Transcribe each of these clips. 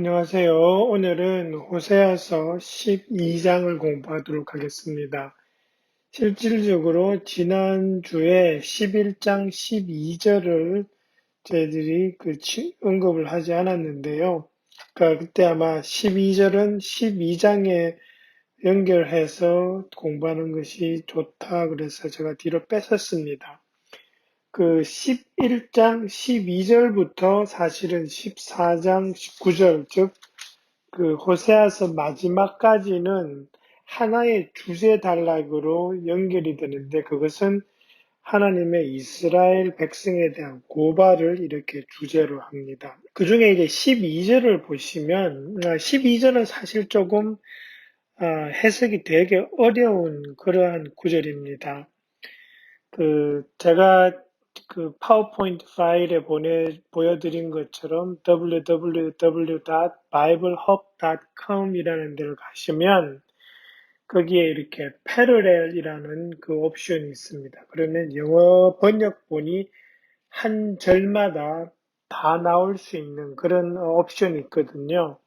안녕하세요. 오늘은 호세아서 12장을 공부하도록 하겠습니다. 실질적으로 지난주에 11장 12절을 저희들이 그 언급을 하지 않았는데요. 그러니까 그때 아마 12절은 12장에 연결해서 공부하는 것이 좋다 그래서 제가 뒤로 뺐었습니다. 그 11장 12절부터 사실은 14장 19절, 즉, 그 호세아서 마지막까지는 하나의 주제 단락으로 연결이 되는데 그것은 하나님의 이스라엘 백성에 대한 고발을 이렇게 주제로 합니다. 그 중에 이제 12절을 보시면, 12절은 아, 사실 조금 아, 해석이 되게 어려운 그러한 구절입니다. 그, 제가 그 파워포인트 파일에 보내, 보여드린 것처럼 www.biblehub.com 이라는 데를 가시면 거기에 이렇게 parallel이라는 그 옵션이 있습니다. 그러면 영어 번역본이 한 절마다 다 나올 수 있는 그런 옵션이 있거든요.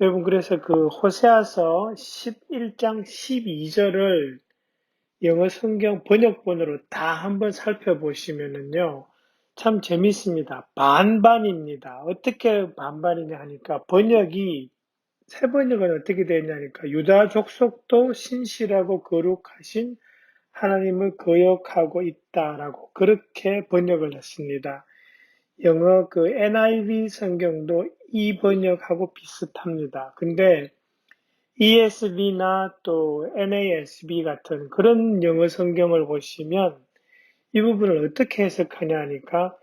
여러분 그래서 그 호세아서 11장 12절을 영어 성경 번역본으로 다 한번 살펴보시면은요, 참 재밌습니다. 반반입니다. 어떻게 반반이냐 하니까 번역이 새 번역은 어떻게 되냐니까 유다 족속도 신실하고 거룩하신 하나님을 거역하고 있다라고 그렇게 번역을 했습니다. 영어 그 NIV 성경도 이 번역하고 비슷합니다. 근데 ESV나 또 NASB 같은 그런 영어 성경을 보시면 이 부분을 어떻게 해석하냐 하니까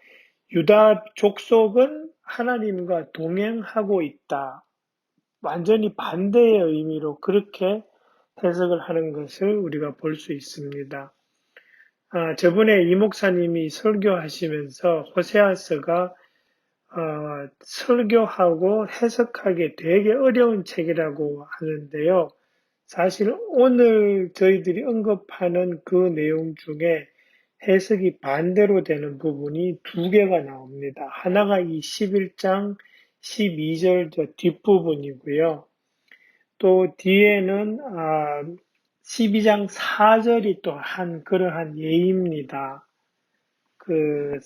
유다 족속은 하나님과 동행하고 있다. 완전히 반대의 의미로 그렇게 해석을 하는 것을 우리가 볼 수 있습니다. 아, 저번에 이 목사님이 설교하시면서 호세아서가 어, 설교하고 해석하기 되게 어려운 책이라고 하는데요. 사실 오늘 저희들이 언급하는 그 내용 중에 해석이 반대로 되는 부분이 두 개가 나옵니다. 하나가 이 11장 12절 저 뒷부분이고요. 또 뒤에는 12장 아, 4절이 또 한 그러한 예입니다. 그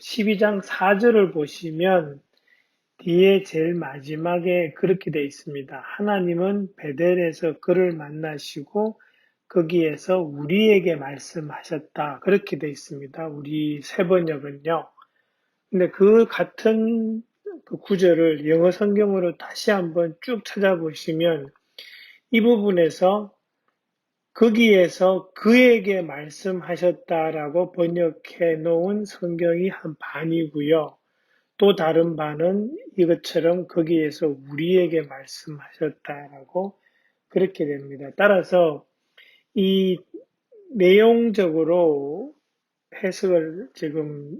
12장 4절을 보시면 뒤에 제일 마지막에 그렇게 되어 있습니다. 하나님은 베델에서 그를 만나시고 거기에서 우리에게 말씀하셨다. 그렇게 되어 있습니다. 우리 세 번역은요. 근데 그 같은 그 구절을 영어 성경으로 다시 한번 쭉 찾아보시면 이 부분에서 거기에서 그에게 말씀하셨다라고 번역해 놓은 성경이 한 반이고요. 또 다른 반은 이것처럼 거기에서 우리에게 말씀하셨다라고 그렇게 됩니다. 따라서 이 내용적으로 해석을 지금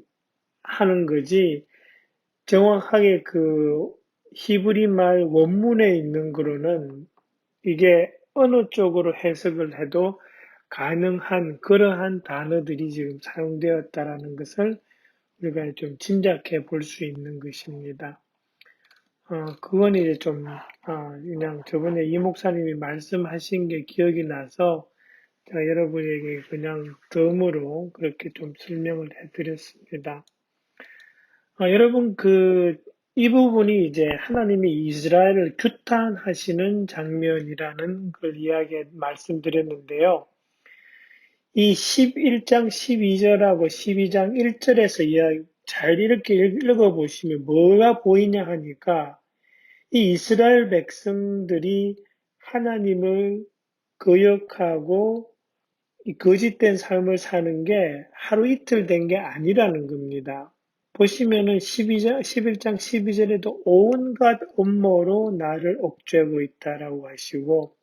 하는 거지 정확하게 그 히브리 말 원문에 있는 거로는 이게 어느 쪽으로 해석을 해도 가능한 그러한 단어들이 지금 사용되었다라는 것을 우리가 좀 짐작해 볼 수 있는 것입니다. 어, 그건 이제 좀, 어, 그냥 저번에 이 목사님이 말씀하신 게 기억이 나서 제가 여러분에게 그냥 덤으로 그렇게 좀 설명을 해 드렸습니다. 어, 여러분 그, 이 부분이 이제 하나님이 이스라엘을 규탄하시는 장면이라는 걸 이야기 말씀드렸는데요. 이 11장 12절하고 12장 1절에서 이야기 잘 이렇게 읽어보시면 뭐가 보이냐 하니까 이 이스라엘 백성들이 하나님을 거역하고 거짓된 삶을 사는 게 하루 이틀 된 게 아니라는 겁니다. 보시면은 12장, 11장 12절에도 온갖 음모로 나를 억죄하고 있다라고 하시고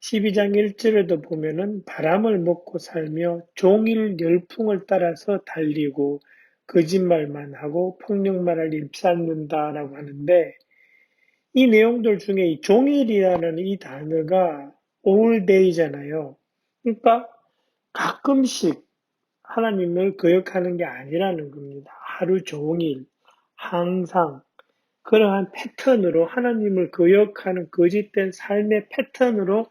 12장 1절에도 보면은 바람을 먹고 살며 종일 열풍을 따라서 달리고 거짓말만 하고 폭력말을 입쌓는다라고 하는데 이 내용들 중에 이 종일이라는 이 단어가 day잖아요. 그러니까 가끔씩 하나님을 거역하는 게 아니라는 겁니다. 하루 종일, 항상. 그러한 패턴으로 하나님을 거역하는 거짓된 삶의 패턴으로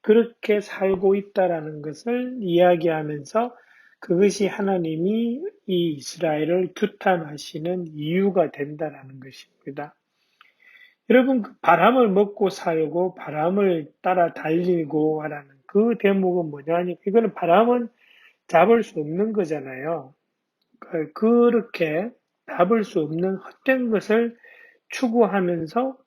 그렇게 살고 있다라는 것을 이야기하면서 그것이 하나님이 이 이스라엘을 규탄하시는 이유가 된다라는 것입니다. 여러분, 그 바람을 먹고 살고 바람을 따라 달리고 하라는 그 대목은 뭐냐니, 이거는 바람은 잡을 수 없는 거잖아요. 그, 그렇게 잡을 수 없는 헛된 것을 추구하면서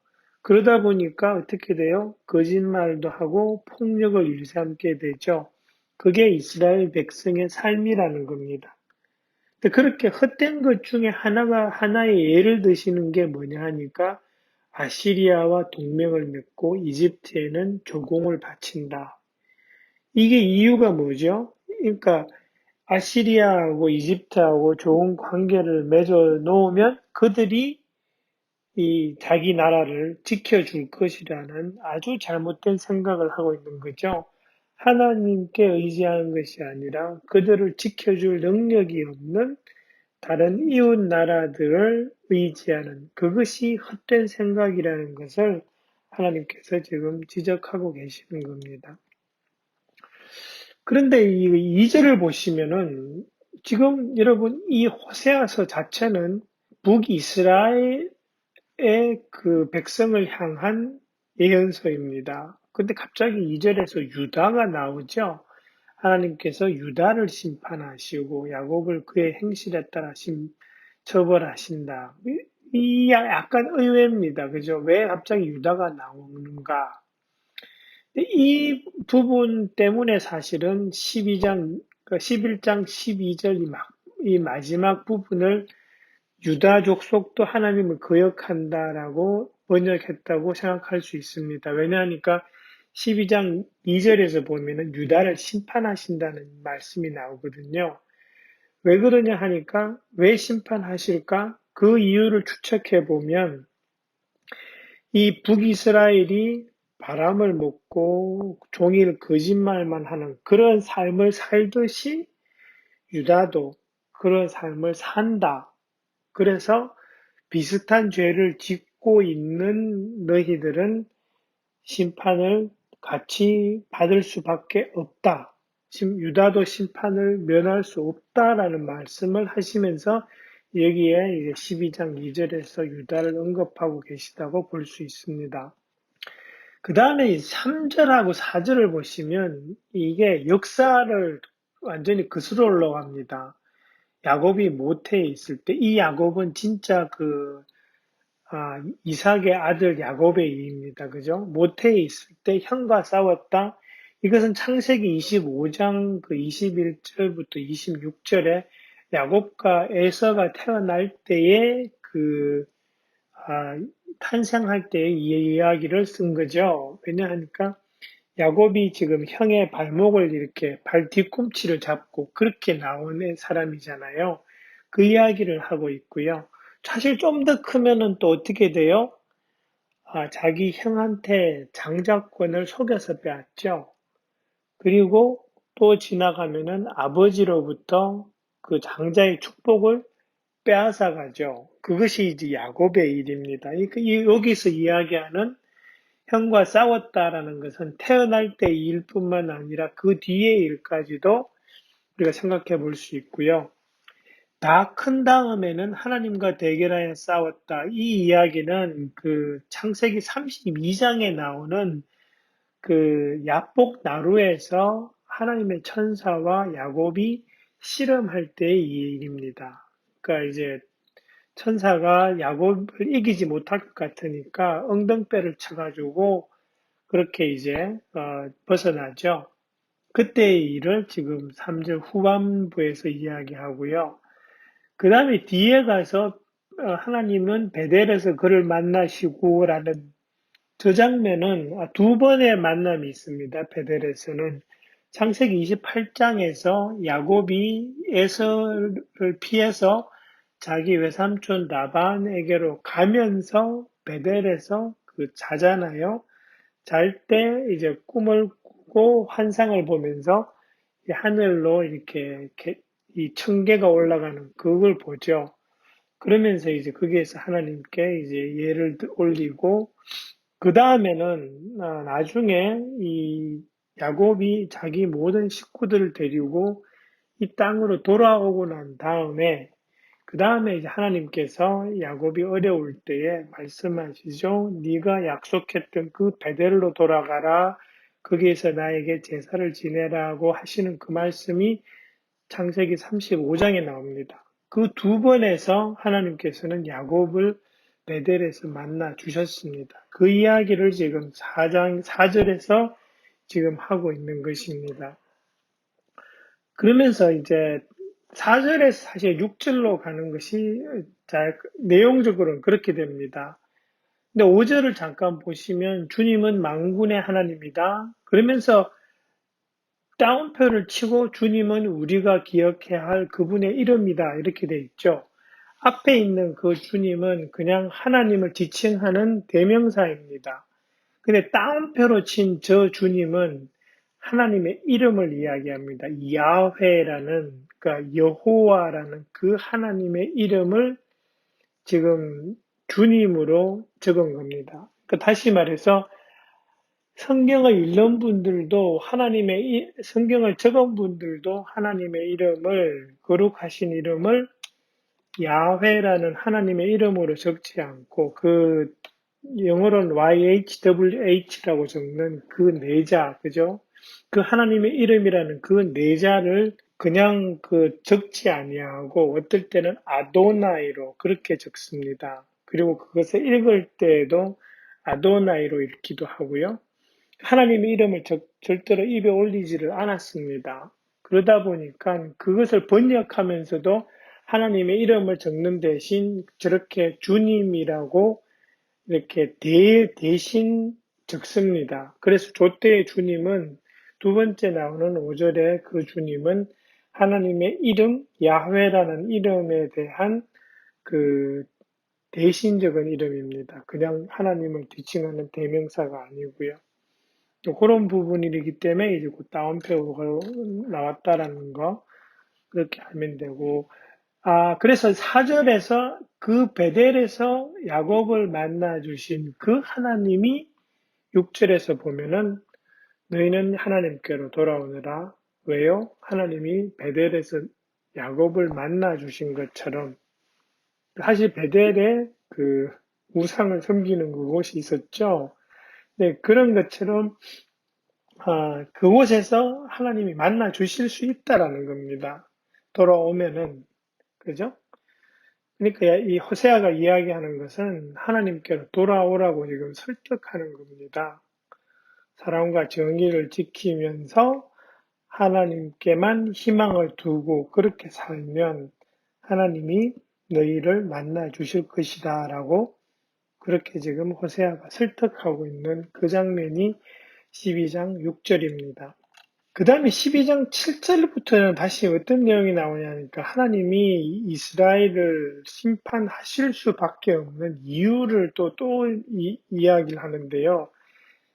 그러다 보니까 어떻게 돼요? 거짓말도 하고 폭력을 일삼게 되죠. 그게 이스라엘 백성의 삶이라는 겁니다. 그렇게 헛된 것 중에 하나가 하나의 예를 드시는 게 뭐냐 하니까 아시리아와 동맹을 맺고 이집트에는 조공을 바친다. 이게 이유가 뭐죠? 그러니까 아시리아하고 이집트하고 좋은 관계를 맺어 놓으면 그들이 이 자기 나라를 지켜줄 것이라는 아주 잘못된 생각을 하고 있는 거죠. 하나님께 의지하는 것이 아니라 그들을 지켜줄 능력이 없는 다른 이웃 나라들을 의지하는 그것이 헛된 생각이라는 것을 하나님께서 지금 지적하고 계시는 겁니다. 그런데 이 2절을 보시면은 지금 여러분 이 호세아서 자체는 북이스라엘의 그 백성을 향한 예언서입니다. 근데 갑자기 2절에서 유다가 나오죠. 하나님께서 유다를 심판하시고 야곱을 그의 행실에 따라 심, 처벌하신다. 이 약간 의외입니다. 그죠? 왜 갑자기 유다가 나오는가? 이 부분 때문에 사실은 12장, 11장 12절 이, 막, 이 마지막 부분을 유다 족속도 하나님을 거역한다라고 번역했다고 생각할 수 있습니다. 왜냐하니까 12장 2절에서 보면은 유다를 심판하신다는 말씀이 나오거든요. 왜 그러냐 하니까 왜 심판하실까? 그 이유를 추측해 보면 이 북이스라엘이 바람을 먹고 종일 거짓말만 하는 그런 삶을 살듯이 유다도 그런 삶을 산다. 그래서 비슷한 죄를 짓고 있는 너희들은 심판을 같이 받을 수밖에 없다. 유다도 심판을 면할 수 없다라는 말씀을 하시면서 여기에 이제 12장 2절에서 유다를 언급하고 계시다고 볼 수 있습니다. 그 다음에 3절하고 4절을 보시면 이게 역사를 완전히 거슬러 올라갑니다. 야곱이 모태에 있을 때 이 야곱은 진짜 그 아, 이삭의 아들 야곱의 일입니다. 그죠? 모태에 있을 때 형과 싸웠다. 이것은 창세기 25장 그 21절부터 26절에 야곱과 에서가 태어날 때에 그 아, 탄생할 때의 이야기를 쓴 거죠. 왜냐하니까 야곱이 지금 형의 발목을 이렇게 발 뒤꿈치를 잡고 그렇게 나오는 사람이잖아요. 그 이야기를 하고 있고요. 사실 좀 더 크면은 또 어떻게 돼요? 아, 자기 형한테 장자권을 속여서 빼앗죠. 그리고 또 지나가면은 아버지로부터 그 장자의 축복을 빼앗아 가죠. 그것이 이제 야곱의 일입니다. 여기서 이야기하는 형과 싸웠다라는 것은 태어날 때 일뿐만 아니라 그 뒤의 일까지도 우리가 생각해 볼 수 있고요. 다 큰 다음에는 하나님과 대결하여 싸웠다. 이 이야기는 그 창세기 32장에 나오는 그 야복 나루에서 하나님의 천사와 야곱이 실험할 때의 일입니다. 그러니까 이제 천사가 야곱을 이기지 못할 것 같으니까 엉덩배를 쳐가지고 그렇게 이제 어, 벗어나죠. 그때의 일을 지금 3절 후반부에서 이야기하고요. 그 다음에 뒤에 가서 어, 하나님은 베델에서 그를 만나시고 라는 저 장면은 두 번의 만남이 있습니다. 베델에서는 창세기 28장에서 야곱이 에서를 피해서 자기 외삼촌 라반에게로 가면서 베델에서 그 자잖아요. 잘 때 이제 꿈을 꾸고 환상을 보면서 하늘로 이렇게 이 청개가 올라가는 그걸 보죠. 그러면서 이제 거기에서 하나님께 이제 예를 드- 올리고 그 다음에는 나중에 이 야곱이 자기 모든 식구들을 데리고 이 땅으로 돌아오고 난 다음에 그 다음에 이제 하나님께서 야곱이 어려울 때에 말씀하시죠. 네가 약속했던 그 베델로 돌아가라. 거기에서 나에게 제사를 지내라고 하시는 그 말씀이 창세기 35장에 나옵니다. 그 두 번에서 하나님께서는 야곱을 베델에서 만나 주셨습니다. 그 이야기를 지금 4장 4절에서 지금 하고 있는 것입니다. 그러면서 이제 4절에서 사실 6절로 가는 것이 자, 내용적으로는 그렇게 됩니다. 근데 5절을 잠깐 보시면 주님은 망군의 하나님이다. 그러면서 다운표를 치고 주님은 우리가 기억해야 할 그분의 이름이다. 이렇게 돼 있죠. 앞에 있는 그 주님은 그냥 하나님을 지칭하는 대명사입니다. 근데 다운표로 친 저 주님은 하나님의 이름을 이야기합니다. 야훼라는 그러니까 여호와라는 그 하나님의 이름을 지금 주님으로 적은 겁니다. 그러니까 다시 말해서 성경을 읽는 분들도 하나님의 이- 성경을 적은 분들도 하나님의 이름을 거룩하신 이름을 야훼라는 하나님의 이름으로 적지 않고 그 영어로는 YHWH라고 적는 그 내자, 그죠? 그 하나님의 이름이라는 그 내자를 그냥 그 적지 아니하고 어떨 때는 아도나이로 그렇게 적습니다. 그리고 그것을 읽을 때에도 아도나이로 읽기도 하고요. 하나님의 이름을 적- 절대로 입에 올리지를 않았습니다. 그러다 보니까 그것을 번역하면서도 하나님의 이름을 적는 대신 저렇게 주님이라고 이렇게 대, 대신 적습니다. 그래서 조태의 주님은 두 번째 나오는 5절에 그 주님은 하나님의 이름, 야훼라는 이름에 대한 그 대신적인 이름입니다. 그냥 하나님을 지칭하는 대명사가 아니고요. 그런 부분이기 때문에 이제 그 다운표가 나왔다라는 거 그렇게 알면 되고 아 그래서 4절에서 그 베델에서 야곱을 만나 주신 그 하나님이 6절에서 보면은 너희는 하나님께로 돌아오느라 왜요? 하나님이 베델에서 야곱을 만나 주신 것처럼 사실 베델에 그 우상을 섬기는 그곳이 있었죠. 네, 그런 것처럼 아, 그곳에서 하나님이 만나 주실 수 있다라는 겁니다. 돌아오면은 그죠? 그러니까 이 호세아가 이야기하는 것은 하나님께로 돌아오라고 지금 설득하는 겁니다. 사랑과 정의를 지키면서 하나님께만 희망을 두고 그렇게 살면 하나님이 너희를 만나 주실 것이다 라고 그렇게 지금 호세아가 설득하고 있는 그 장면이 12장 6절입니다. 그 다음에 12장 7절부터는 다시 어떤 내용이 나오냐니까 하나님이 이스라엘을 심판하실 수밖에 없는 이유를 또, 또 이, 이야기를 하는데요.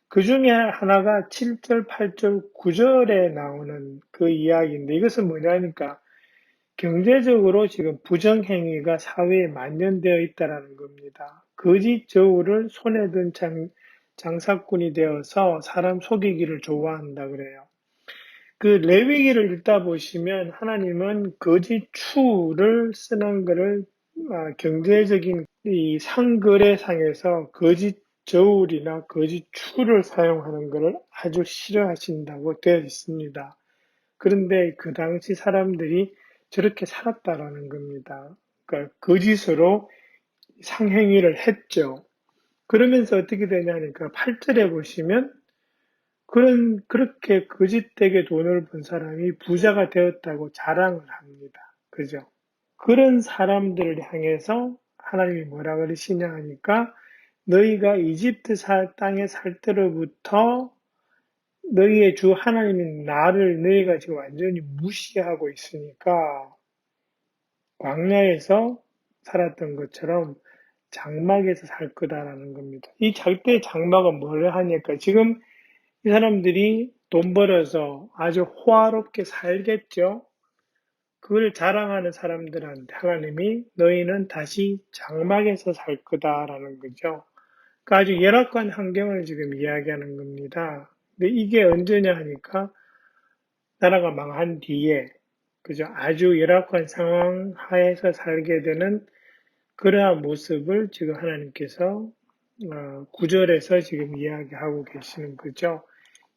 그 중에 하나가 7절, 8절, 9절에 나오는 그 이야기인데 이것은 뭐냐니까 경제적으로 지금 부정행위가 사회에 만연되어 있다는 겁니다. 거짓 저울을 손에 든 장, 장사꾼이 되어서 사람 속이기를 좋아한다 그래요. 그 레위기를 읽다 보시면 하나님은 거짓 추를 쓰는 것을 아, 경제적인 이 상거래상에서 거짓 저울이나 거짓 추를 사용하는 것을 아주 싫어하신다고 되어 있습니다. 그런데 그 당시 사람들이 저렇게 살았다라는 겁니다. 그러니까 거짓으로 상행위를 했죠. 그러면서 어떻게 되냐니까 8절에 보시면 그런 그렇게 거짓되게 돈을 번 사람이 부자가 되었다고 자랑을 합니다. 그죠? 그런 사람들을 향해서 하나님이 뭐라 그러시냐 하니까 너희가 이집트 땅에 살 때로부터 너희의 주 하나님인 나를 너희가 지금 완전히 무시하고 있으니까 광야에서 살았던 것처럼 장막에서 살 거다라는 겁니다. 이 절대 장막은 뭘 하니까 지금 이 사람들이 돈 벌어서 아주 호화롭게 살겠죠. 그걸 자랑하는 사람들한테 하나님이 너희는 다시 장막에서 살 거다라는 거죠. 그러니까 아주 열악한 환경을 지금 이야기하는 겁니다. 근데 이게 언제냐 하니까 나라가 망한 뒤에 그죠 아주 열악한 상황 하에서 살게 되는 그러한 모습을 지금 하나님께서 어, 구절에서 지금 이야기하고 계시는 거죠.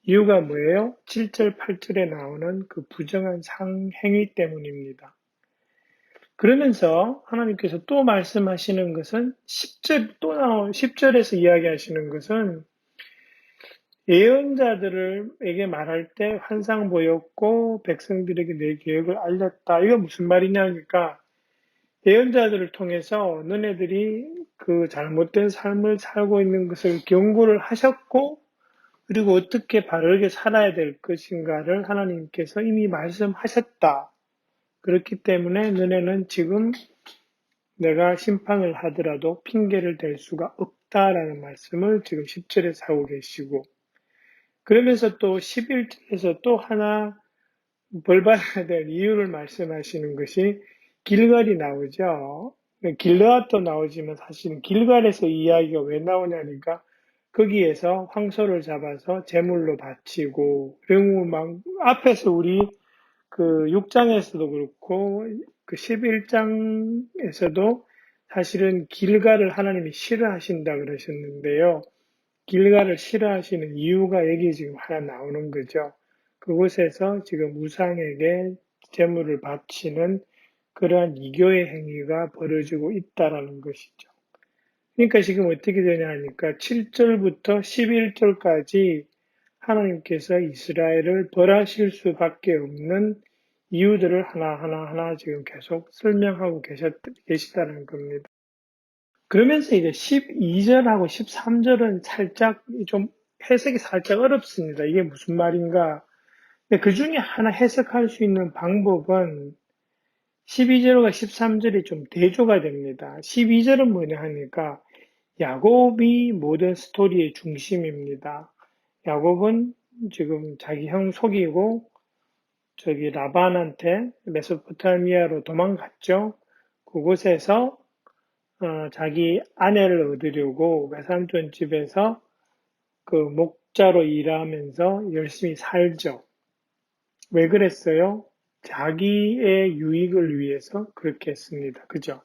이유가 뭐예요? 7절, 8절에 나오는 그 부정한 상행위 때문입니다. 그러면서 하나님께서 또 말씀하시는 것은 10절, 또 나온 10절에서 이야기하시는 것은 예언자들에게 말할 때 환상 보였고 백성들에게 내 계획을 알렸다. 이거 무슨 말이냐 하니까 예언자들을 통해서 너네들이 그 잘못된 삶을 살고 있는 것을 경고를 하셨고 그리고 어떻게 바르게 살아야 될 것인가를 하나님께서 이미 말씀하셨다. 그렇기 때문에 너네는 지금 내가 심판을 하더라도 핑계를 댈 수가 없다라는 말씀을 지금 10절에서 하고 계시고 그러면서 또 11절에서 또 하나 벌 받아야 될 이유를 말씀하시는 것이 길갈이 나오죠. 길르앗도 나오지만 사실은 길갈에서 이야기가 왜 나오냐니까 거기에서 황소를 잡아서 제물로 바치고 그리고 막 앞에서 우리 그 6장에서도 그렇고 그 11장에서도 사실은 길가를 하나님이 싫어하신다 그러셨는데요. 길가를 싫어하시는 이유가 여기 지금 하나 나오는 거죠. 그곳에서 지금 우상에게 제물을 바치는 그러한 이교의 행위가 벌어지고 있다라는 것이죠. 그러니까 지금 어떻게 되냐 하니까 7절부터 11절까지 하나님께서 이스라엘을 벌하실 수밖에 없는 이유들을 하나하나 하나 지금 계속 설명하고 계셨, 계시다는 겁니다. 그러면서 이제 12절하고 13절은 살짝 좀 해석이 살짝 어렵습니다. 이게 무슨 말인가? 그 중에 하나 해석할 수 있는 방법은 12절과 13절이 좀 대조가 됩니다. 12절은 뭐냐 하니까 야곱이 모든 스토리의 중심입니다. 야곱은 지금 자기 형 속이고 저기 라반한테 메소포타미아로 도망갔죠. 그곳에서 어, 자기 아내를 얻으려고 외삼촌 집에서 그 목자로 일하면서 열심히 살죠. 왜 그랬어요? 자기의 유익을 위해서 그렇게 했습니다. 그죠?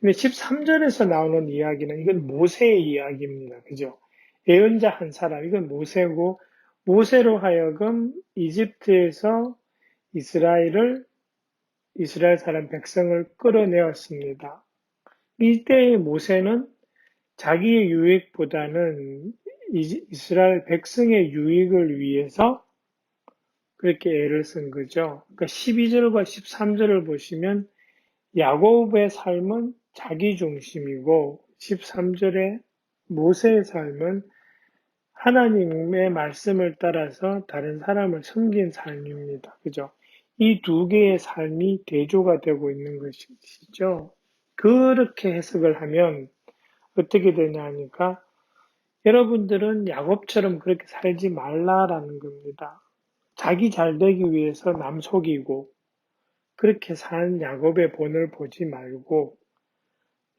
근데 13절에서 나오는 이야기는 이건 모세의 이야기입니다. 그죠? 예언자 한 사람, 이건 모세고, 모세로 하여금 이집트에서 이스라엘을, 이스라엘 사람 백성을 끌어내었습니다. 이때의 모세는 자기의 유익보다는 이스라엘 백성의 유익을 위해서 그렇게 애를 쓴 거죠. 그러니까 12절과 13절을 보시면 야곱의 삶은 자기 중심이고 13절에 모세의 삶은 하나님의 말씀을 따라서 다른 사람을 섬긴 삶입니다. 그죠? 이 두 개의 삶이 대조가 되고 있는 것이죠. 그렇게 해석을 하면 어떻게 되냐 하니까 여러분들은 야곱처럼 그렇게 살지 말라라는 겁니다. 자기 잘 되기 위해서 남 속이고 그렇게 산 야곱의 본을 보지 말고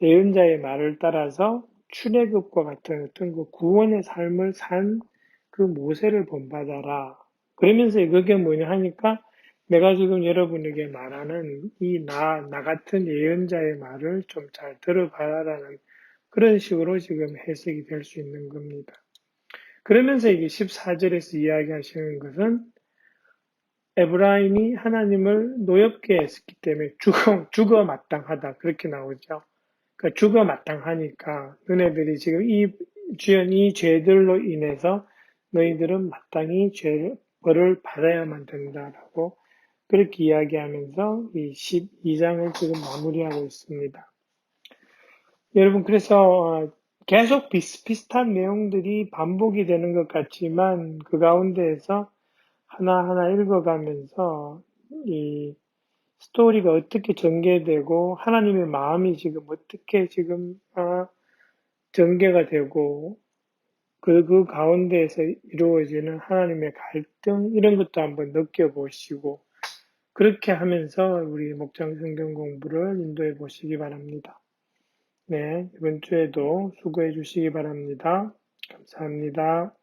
예언자의 말을 따라서 출애굽과 같은 어떤 그 구원의 삶을 산 그 모세를 본받아라. 그러면서 그게 뭐냐 하니까 내가 지금 여러분에게 말하는 이 나, 나 같은 예언자의 말을 좀 잘 들어봐라라는 그런 식으로 지금 해석이 될 수 있는 겁니다. 그러면서 이게 14절에서 이야기하시는 것은 에브라임이 하나님을 노엽게 했기 때문에 죽어, 죽어 마땅하다. 그렇게 나오죠. 그러니까 죽어 마땅하니까 너네들이 지금 이 주연 이 죄들로 인해서 너희들은 마땅히 죄를 벌을 받아야만 된다라고 그렇게 이야기하면서 이 12장을 지금 마무리하고 있습니다. 여러분 그래서 어, 계속 비슷비슷한 내용들이 반복이 되는 것 같지만 그 가운데에서 하나하나 읽어가면서 이 스토리가 어떻게 전개되고 하나님의 마음이 지금 어떻게 지금 아, 전개가 되고 그, 그 가운데에서 이루어지는 하나님의 갈등 이런 것도 한번 느껴보시고 그렇게 하면서 우리 목장 성경 공부를 인도해 보시기 바랍니다. 네, 이번 주에도 수고해 주시기 바랍니다. 감사합니다.